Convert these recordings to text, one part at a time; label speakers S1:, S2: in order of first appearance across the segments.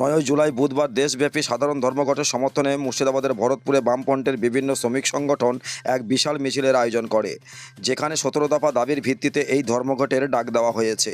S1: নয়ই জুলাই বুধবার দেশব্যাপী সাধারণ ধর্মঘটের সমর্থনে মুর্শিদাবাদের ভরতপুরে বামফ্রন্টের বিভিন্ন শ্রমিক সংগঠন এক বিশাল মিছিলের আয়োজন করে, যেখানে সতেরো দফা দাবির ভিত্তিতে এই ধর্মঘটের ডাক দেওয়া হয়েছে।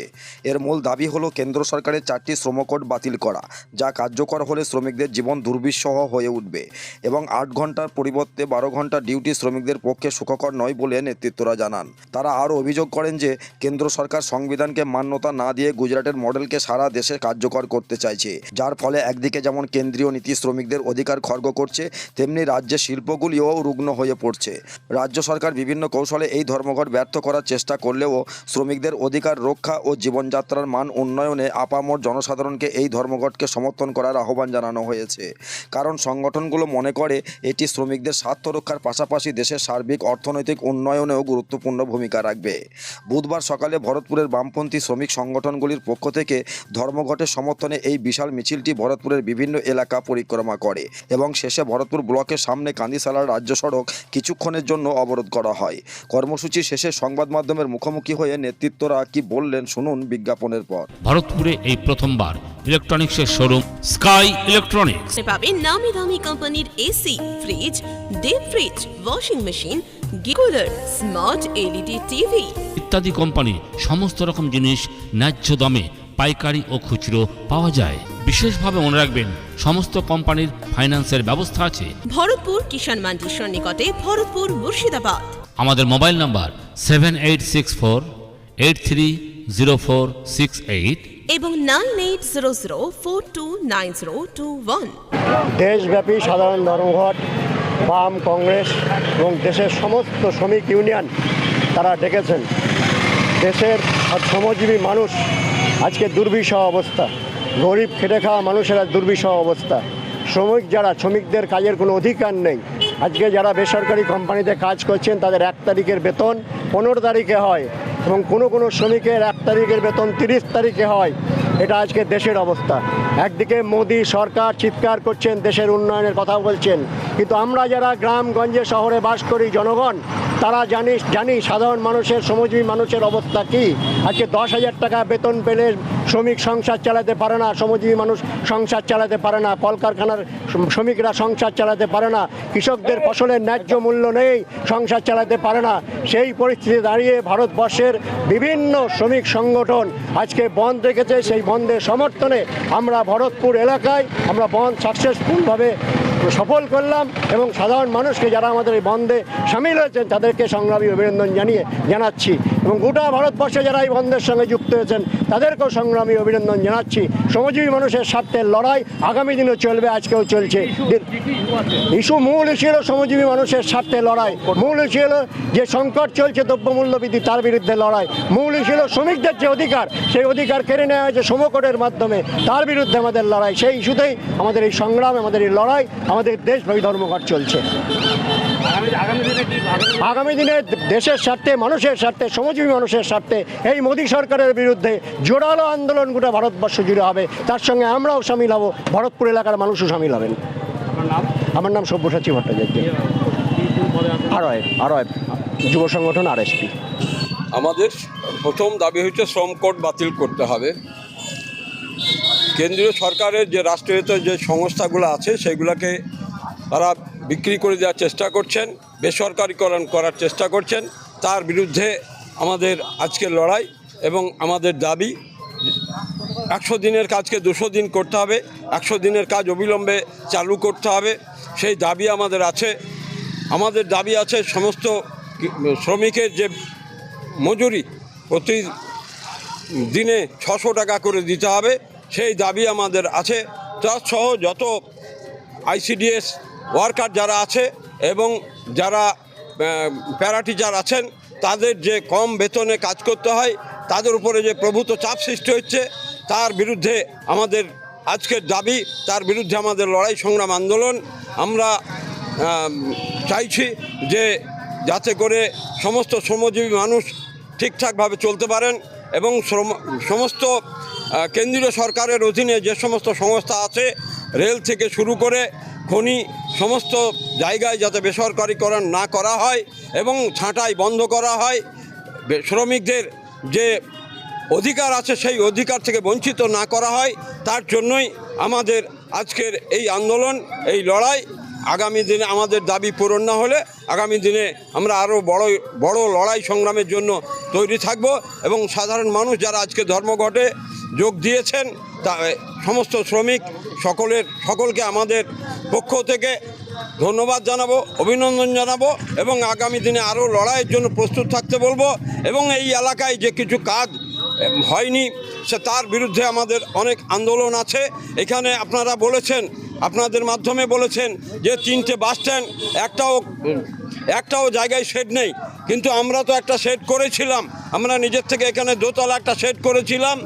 S1: এর মূল দাবি হলো কেন্দ্র সরকারের চারটি শ্রমকোড বাতিল করা, যা কার্যকর হলে শ্রমিকদের জীবন দুর্বিষহ হয়ে উঠবে এবং আট ঘণ্টার পরিবর্তে বারো ঘণ্টা ডিউটি শ্রমিকদের পক্ষে সুখকর নয় বলে নেতৃত্বরা জানান। তারা আরও অভিযোগ করেন যে, কেন্দ্র সরকার সংবিধানকে মান্যতা না দিয়ে গুজরাটের মডেলকে সারা দেশে কার্যকর করতে চাইছে, যার ফলে একদিকে যেমন কেন্দ্রীয় নীতি শ্রমিকদের অধিকার খর্গ করছে, তেমনি রাজ্যের শিল্পগুলিও রুগ্ন হয়ে পড়ছে। রাজ্য সরকার বিভিন্ন কৌশলে এই ধর্মঘট ব্যর্থ করার চেষ্টা করলেও শ্রমিকদের অধিকার রক্ষা ও জীবনযাত্রার মান উন্নয়নে আপামর জনসাধারণকে এই ধর্মঘটকে সমর্থন করার আহ্বান জানানো হয়েছে। কারণ সংগঠনগুলো মনে করে, এটি শ্রমিকদের স্বার্থ রক্ষার পাশাপাশি দেশের সার্বিক অর্থনৈতিক উন্নয়নেও গুরুত্বপূর্ণ ভূমিকা রাখবে। বুধবার সকালে ভরতপুরের বামপন্থী শ্রমিক সংগঠনগুলির পক্ষ থেকে ধর্মঘটের সমর্থনে এই বিশাল মিছিলটি ভরতপুরের বিভিন্ন এলাকা পরিক্রমা করে এবং শেষে ভরতপুর ব্লকের সামনে কান্দিসালার রাজ্য সড়ক কিছুক্ষণের জন্য অবরোধ করা হয়। কর্মসূচি শেষে সংবাদ মাধ্যমের মুখোমুখি হয়ে নেতৃত্বরা কি বললেন শুনুন বিজ্ঞাপনের পর।
S2: ভরতপুরে এই প্রথমবার ইলেকট্রনিক্সের শোরুম স্কাই ইলেকট্রনিক্স
S3: পাবেন নামি দামি কোম্পানির AC fridge deep fridge washing machine গিকুলার smart LED TV
S2: ইত্যাদি কোম্পানি সমস্ত রকম জিনিস ন্যায্য দামে পাইকারি ও খুচরো পাওয়া যায়। বিশেষভাবে মনে রাখবেন সমস্ত কোম্পানির ফাইন্যান্সের ব্যবস্থা আছে।
S3: ভরতপুর কিষাণ মান্ডির সন্নিকটে ভরতপুর মুর্শিদাবাদ।
S2: আমাদের mobile number seven eight six four eight three zero four six eight
S3: এবং nine eight zero zero four two nine zero two one
S4: দেশব্যাপী সাধারণ ধর্মঘট বাম কংগ্রেস এবং দেশের সমস্ত শ্রমিক ইউনিয়ন তারা ডেকেছেন। দেশের শ্রমজীবী মানুষ আজকে দুর্বিষহ অবস্থা। গরিব খেটে খাওয়া মানুষেরা দুর্বিষহ অবস্থা। শ্রমিক যারা, শ্রমিকদের কাজের কোনো অধিকার নেই। আজকে যারা বেসরকারি কোম্পানিতে কাজ করছেন, তাদের এক তারিখের বেতন পনেরো তারিখে হয় এবং কোনো কোনো শ্রমিকের এক তারিখের বেতন তিরিশ তারিখে হয়। এটা আজকে দেশের অবস্থা। একদিকে মোদী সরকার চিৎকার করছেন, দেশের উন্নয়নের কথা বলছেন। কিন্তু আমরা যারা গ্রামগঞ্জে শহরে বাস করি, জনগণ, তারা জানি জানি সাধারণ মানুষের, শ্রমজীবী মানুষের অবস্থা কি? আজকে দশ হাজার টাকা বেতন পেলে শ্রমিক সংসার চালাতে পারে না, শ্রমজীবী মানুষ সংসার চালাতে পারে না, কলকারখানার শ্রমিকরা সংসার চালাতে পারে না, কৃষকদের ফসলের ন্যায্য মূল্য নেই, সংসার চালাতে পারে না। সেই পরিস্থিতি দাঁড়িয়ে ভারতবর্ষের বিভিন্ন শ্রমিক সংগঠন আজকে বন্ধ রেখেছে। সেই বন্ধের সমর্থনে আমরা ভরতপুর এলাকায় আমরা বন্ধ সাকসেসফুলভাবে সফল করলাম এবং সাধারণ মানুষকে যারা আমাদের এই বন্ধে সামিল হয়েছেন তাদেরকে সংগ্রামী অভিনন্দন জানিয়ে জানাচ্ছি। এবং গোটা ভারতবর্ষে যারা এই বন্ধের সঙ্গে যুক্ত হয়েছেন তাদেরকেও সংগ্রামী অভিনন্দন জানাচ্ছি। শ্রমজীবী মানুষের স্বার্থের লড়াই আগামী দিনেও চলবে আজকেও চলছে। ইস্যু মূল ইস্যু হলো শ্রমজীবী মানুষের স্বার্থে লড়াই। মূল ইস্যু হলো যে সংকট চলছে দ্রব্যমূল্য বৃদ্ধি তার বিরুদ্ধে লড়াই। মূল ইস্যু হলো শ্রমিকদের যে অধিকার সেই অধিকার কেড়ে নেওয়া হয়েছে সমকোটের মাধ্যমে তার বিরুদ্ধে আমাদের লড়াই। সেই ইস্যুতেই আমাদের এই সংগ্রাম আমাদের এই লড়াই আমাদের দেশব্যাপী ধর্মঘট চলছে। আগামী দিনে দেশের স্বার্থে মানুষের স্বার্থে শ্রমজীবী মানুষের স্বার্থে এই মোদী সরকারের বিরুদ্ধে জোরালো আন্দোলন গোটা ভারতবর্ষ জুড়ে হবে। তার সঙ্গে আমরাও সামিল হব ভরতপুর এলাকার মানুষও সামিল হবেন। আমার নাম সব্যসাচী ভট্টাচার্য। আরয় আরয় যুব সংগঠন আর এসপি
S5: আমাদের প্রথম দাবি হচ্ছে শ্রম কোড বাতিল করতে হবে। কেন্দ্রীয় সরকারের যে রাষ্ট্রায়ত্ত যে সংস্থাগুলো আছে, সেগুলোকে তারা বিক্রি করে দেওয়ার চেষ্টা করছেন, বেসরকারিকরণ করার চেষ্টা করছেন। তার বিরুদ্ধে আমাদের আজকের লড়াই এবং আমাদের দাবি, একশো দিনের কাজকে দুশো দিন করতে হবে, একশো দিনের কাজ অবিলম্বে চালু করতে হবে। সেই দাবি আমাদের আছে। আমাদের দাবি আছে সমস্ত শ্রমিকের যে মজুরি প্রতি দিনে ছশো টাকা করে দিতে হবে। সেই দাবি আমাদের আছে। তার সহ যত আইসিডিএস ওয়ার্কার যারা আছে এবং যারা প্যারা টিচার আছেন, তাদের যে কম বেতনে কাজ করতে হয়, তাদের উপরে যে প্রভূত চাপ সৃষ্টি হচ্ছে, তার বিরুদ্ধে আমাদের আজকের দাবি, তার বিরুদ্ধে আমাদের লড়াই সংগ্রাম আন্দোলন। আমরা চাইছি যে যাতে করে সমস্ত শ্রমজীবী মানুষ ঠিকঠাকভাবে চলতে পারেন। এবং শ্রম, সমস্ত কেন্দ্রীয় সরকারের অধীনে যে সমস্ত সংস্থা আছে, রেল থেকে শুরু করে খনি, সমস্ত জায়গায় যাতে বেসরকারিকরণ না করা হয় এবং ছাঁটাই বন্ধ করা হয় শ্রমিকদের যে অধিকার আছে সেই অধিকার থেকে বঞ্চিত না করা হয়, তার জন্যই আমাদের আজকের এই আন্দোলন, এই লড়াই আগামী দিনে আমাদের দাবি পূরণ না হলে আগামী দিনে আমরা আরও বড় বড় লড়াই সংগ্রামের জন্য তৈরি থাকব এবং সাধারণ মানুষ যারা আজকে ধর্মঘটে যোগ দিয়েছেন, তা সমস্ত শ্রমিক সকলের, সকলকে আমাদের পক্ষ থেকে ধন্যবাদ জানাব, অভিনন্দন জানাব এবং আগামী দিনে আরও লড়াইয়ের জন্য প্রস্তুত থাকতে বলব এবং এই এলাকায় যে কিছু কাজ হয়নি, সে তার বিরুদ্ধে আমাদের অনেক আন্দোলন আছে। এখানে আপনারা বলেছেন আপনাদের মাধ্যমে বলেছেন যে তিনটে বাস স্ট্যান্ড, একটাও একটাও জায়গায় শেড নেই। কিন্তু আমরা তো একটা শেড করেছিলাম। আমরা নিজের থেকে এখানে দোতলা একটা শেড করেছিলাম।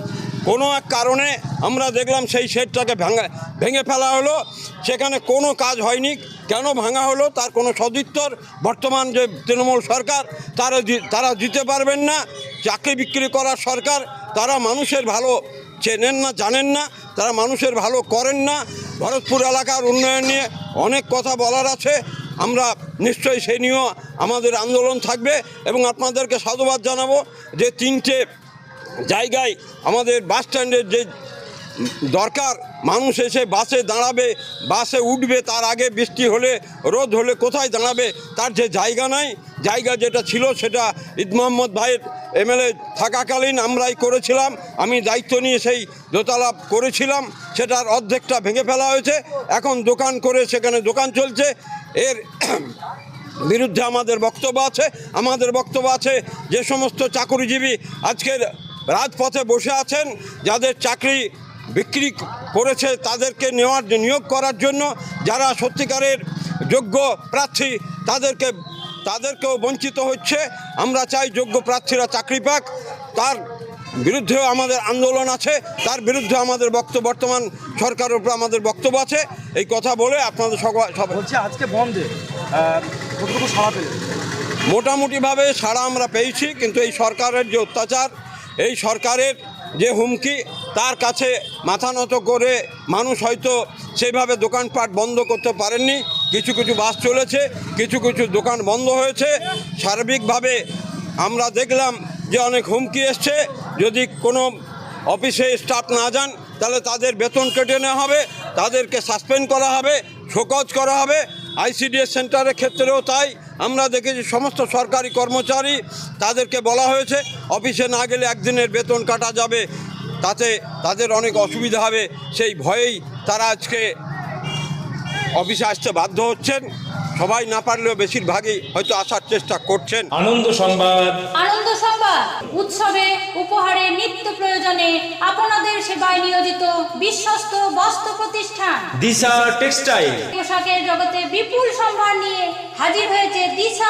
S5: কোনো এক কারণে আমরা দেখলাম সেই শেডটাকে ভাঙা ভেঙে ফেলা হলো। সেখানে কোনো কাজ হয়নি। কেন ভাঙা হলো তার কোনো সদিত্তর? বর্তমান যে তৃণমূল সরকার, তারা তারা দিতে পারবেন না। চাকরি বিক্রি করার সরকার, তারা মানুষের ভালো চেনেন না, জানেন না। তারা মানুষের ভালো করেন না। ভরতপুর এলাকার উন্নয়ন নিয়ে অনেক কথা বলার আছে। আমরা নিশ্চয়ই সেই নিয়েও আমাদের আন্দোলন থাকবে এবং আপনাদেরকে সাধুবাদ জানাব যে তিনটে জায়গায় আমাদের বাস স্ট্যান্ডের যে দরকার মানুষ এসে বাসে দাঁড়াবে, বাসে উঠবে, তার আগে বৃষ্টি হলে, রোদ হলে কোথায় দাঁড়াবে, তার যে জায়গা নাই, জায়গা যেটা ছিল সেটা ঈদ মোহাম্মদ ভাইয়ের এমএলএ থাকাকালীন আমরাই করেছিলাম, আমি দায়িত্ব নিয়ে সেই দোতলা করেছিলাম, সেটার অর্ধেকটা ভেঙে ফেলা হয়েছে, এখন দোকান করে সেখানে দোকান চলছে, এর বিরুদ্ধে আমাদের বক্তব্য আছে, আমাদের বক্তব্য আছে যে সমস্ত চাকরিজীবী আজকের রাজপথে বসে আছেন, যাদের চাকরি বিক্রি করেছে তাদেরকে নেওয়ার নিয়োগ করার জন্য যারা সত্যিকারের যোগ্য প্রার্থী তাদেরকে তাদেরকেও বঞ্চিত হচ্ছে। আমরা চাই যোগ্য প্রার্থীরা চাকরি পাক। তার বিরুদ্ধেও আমাদের আন্দোলন আছে। তার বিরুদ্ধে আমাদের বক্তব্য বর্তমান সরকারের উপর আমাদের বক্তব্য আছে। এই কথা বলে আপনাদের সবাই সবাই
S6: বলছি আজকে বন্ধে কতটুকু সাড়া পেলে
S5: মোটামুটিভাবে সাড়া আমরা পেয়েছি কিন্তু এই সরকারের যে অত্যাচার এই সরকারের যে হুমকি তার কাছে মাথা নত করে মানুষ হয়তো সেইভাবে দোকানপাট বন্ধ করতে পারেননি। কিছু কিছু বাস চলেছে, কিছু কিছু দোকান বন্ধ হয়েছে। সার্বিকভাবে আমরা দেখলাম যে অনেক হুমকি এসছে। যদি কোনো অফিসে স্টাফ না যান, তাহলে তাদের বেতন কেটে নেওয়া হবে, তাদেরকে সাসপেন্ড করা হবে, শোকজ করা হবে। আইসিডিএস সেন্টারের ক্ষেত্রেও তাই। আমরা দেখেছি সমস্ত সরকারি কর্মচারী তাদেরকে বলা হয়েছে, অফিসে না গেলে একদিনের বেতন কাটা যাবে। তাতে তাদের অনেক অসুবিধা হবে সেই ভয়েই তারা আজকে অফিসে আসতে বাধ্য হচ্ছেন। সবাই না পারলেও বেশিরভাগই হয়তো আসার চেষ্টা করছেন।
S7: আনন্দ সংবাদ।
S8: আনন্দ সংবাদ উৎসবে উপহারে নিত্য প্রয়োজনে আপনাদের সেবায় নিয়োজিত বিশ্বস্ত বস্ত্র প্রতিষ্ঠান।
S7: দিশা টেক্সটাইল।
S8: পোশাকের জগতে বিপুল সম্ভার নিয়ে হাজির হয়েছে দিশা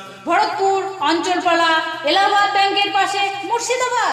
S8: ভরতপুর অঞ্চলপালা এলাহাবাদ ব্যাংকের পাশে মুর্শিদাবাদ।